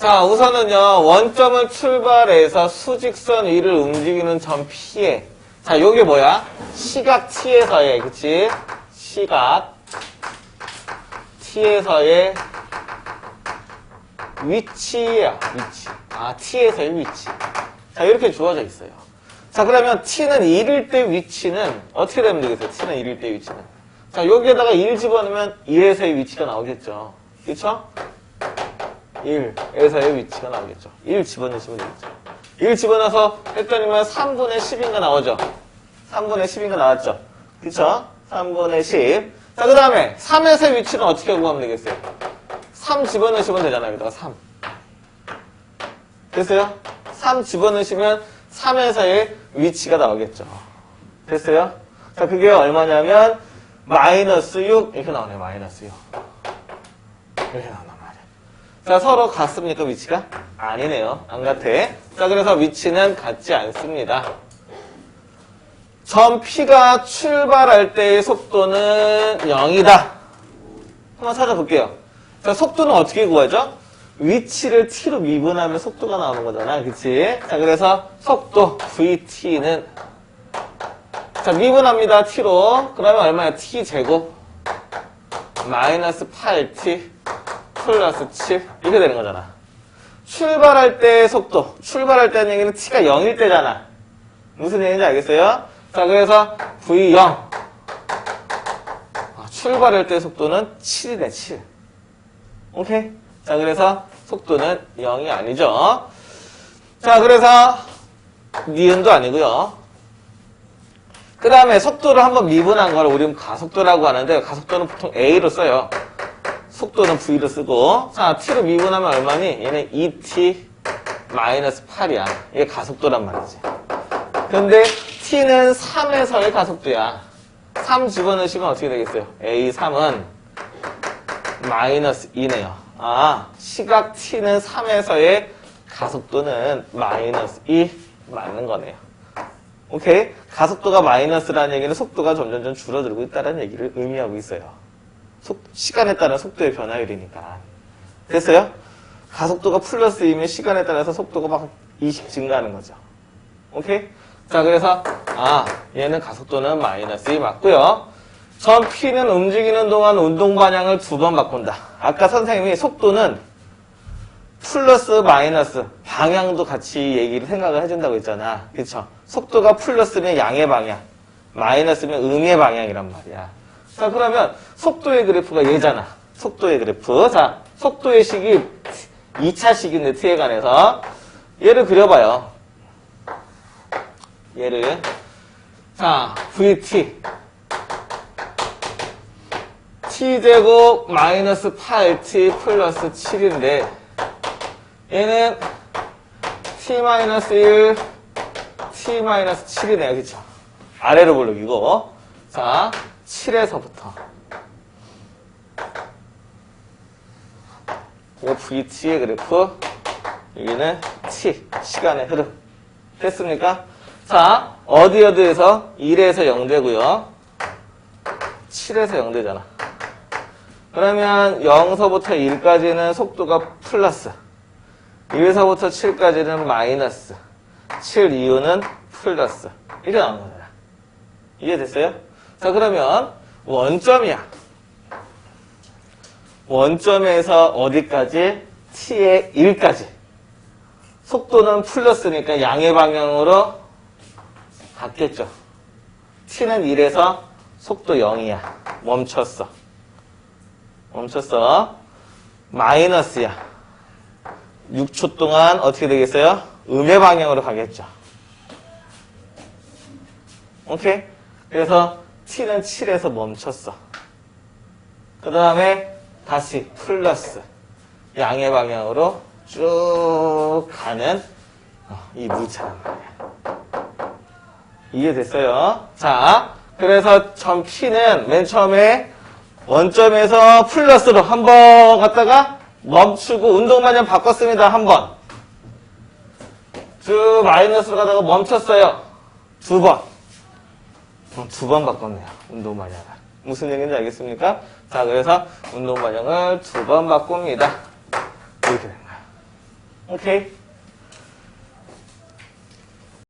자, 우선은요, 원점을 출발해서 수직선 위를 움직이는 점 P에. 자, 요게 뭐야? 시각 T에서의, 그치? 시각 T에서의 위치야, 위치. 아, T에서의 위치. 자, 이렇게 주어져 있어요. 자, 그러면 T는 1일 때 위치는 어떻게 되면 되겠어요? T는 1일 때 위치는. 자, 여기에다가 1 집어넣으면 1에서의 위치가 나오겠죠. 그쵸? 1에서의 위치가 나오겠죠. 1 집어넣으시면 되겠죠. 1 집어넣어서 했더니만 3분의 10인가 나오죠. 3분의 10인가 나왔죠. 그쵸? 3분의 10. 자, 그 다음에 3에서의 위치는 어떻게 구하면 되겠어요? 3 집어넣으시면 되잖아요. 여기다가 3. 됐어요? 3 집어넣으시면 3에서의 위치가 나오겠죠. 됐어요? 자, 그게 얼마냐면, 마이너스 6, 이렇게 나오네요. 마이너스 6. 이렇게 말이야. 자, 서로 같습니까, 위치가? 아니네요. 안 같아. 자, 그래서 위치는 같지 않습니다. 점 P가 출발할 때의 속도는 0이다. 한번 찾아볼게요. 자, 속도는 어떻게 구하죠? 위치를 t로 미분하면 속도가 나오는 거잖아. 그치? 자, 그래서 속도 vt는 자, 미분합니다. t로. 그러면 얼마야? t 제곱 마이너스 8t 플러스 7 이렇게 되는 거잖아. 출발할 때의 속도. 출발할 때는 얘기는 t가 0일 때잖아. 무슨 얘기인지 알겠어요? 자, 그래서 v0 아, 출발할 때의 속도는 7이네, 7. 오케이? 자, 그래서 속도는 0이 아니죠. 자, 그래서 니은도 아니고요. 그 다음에 속도를 한번 미분한 걸 우리는 가속도라고 하는데 가속도는 보통 A로 써요. 속도는 V로 쓰고 자, T로 미분하면 얼마니? 얘는 2T 마이너스 8이야. 이게 가속도란 말이지. 근데 T는 3에서의 가속도야. 3 집어넣으시면 어떻게 되겠어요? A3은 마이너스 2네요. 아, 시각 t는 3에서의 가속도는 마이너스 2 맞는 거네요. 오케이? 가속도가 마이너스라는 얘기는 속도가 점점점 줄어들고 있다는 얘기를 의미하고 있어요. 속, 시간에 따른 속도의 변화율이니까. 됐어요? 가속도가 플러스 2면 시간에 따라서 속도가 막 20 증가하는 거죠. 오케이? 자, 그래서, 아, 얘는 가속도는 마이너스 2 맞고요. 전 P는 움직이는 동안 운동 방향을 두 번 바꾼다. 아까 선생님이 속도는 플러스 마이너스 방향도 같이 얘기를 생각을 해준다고 했잖아. 그쵸? 속도가 플러스면 양의 방향, 마이너스면 음의 방향이란 말이야. 자, 그러면 속도의 그래프가 얘잖아. 속도의 그래프. 자, 속도의 식이 2차 식인데 t에 관해서 얘를 그려봐요. 얘를 자, vt t제곱 마이너스 8t 플러스 7인데 얘는 t 마이너스 1 t 마이너스 7이네요 그쵸 아래로 볼록이고 자 7에서부터. 이거 vt의 그래프 여기는 t 시간의 흐름. 됐습니까? 자 어디 어디에서 1에서 0 되고요. 7에서 0 되잖아. 그러면 0서부터 1까지는 속도가 플러스. 1서부터 7까지는 마이너스. 7 이후는 플러스. 이렇게 나오는 거잖아. 이해됐어요? 자 그러면 원점이야 원점에서 어디까지? t의 1까지 속도는 플러스니까 양의 방향으로 갔겠죠 t는 1에서 속도 0이야 멈췄어 멈췄어. 마이너스야. 6초 동안 어떻게 되겠어요? 음의 방향으로 가겠죠. 오케이? 그래서 t는 7에서 멈췄어. 그 다음에 다시 플러스. 양의 방향으로 쭉 가는 어, 이 무차란 말이야. 이해됐어요? 자, 그래서 점 P는 맨 처음에 원점에서 플러스로 한 번 갔다가 멈추고 운동 마냥 바꿨습니다. 한 번. 쭉 마이너스로 가다가 멈췄어요. 두 번. 어, 두번 바꿨네요. 운동 마냥을. 무슨 얘기인지 알겠습니까? 자, 그래서 운동 마냥을 두 번 바꿉니다. 이렇게 된 거예요. 오케이?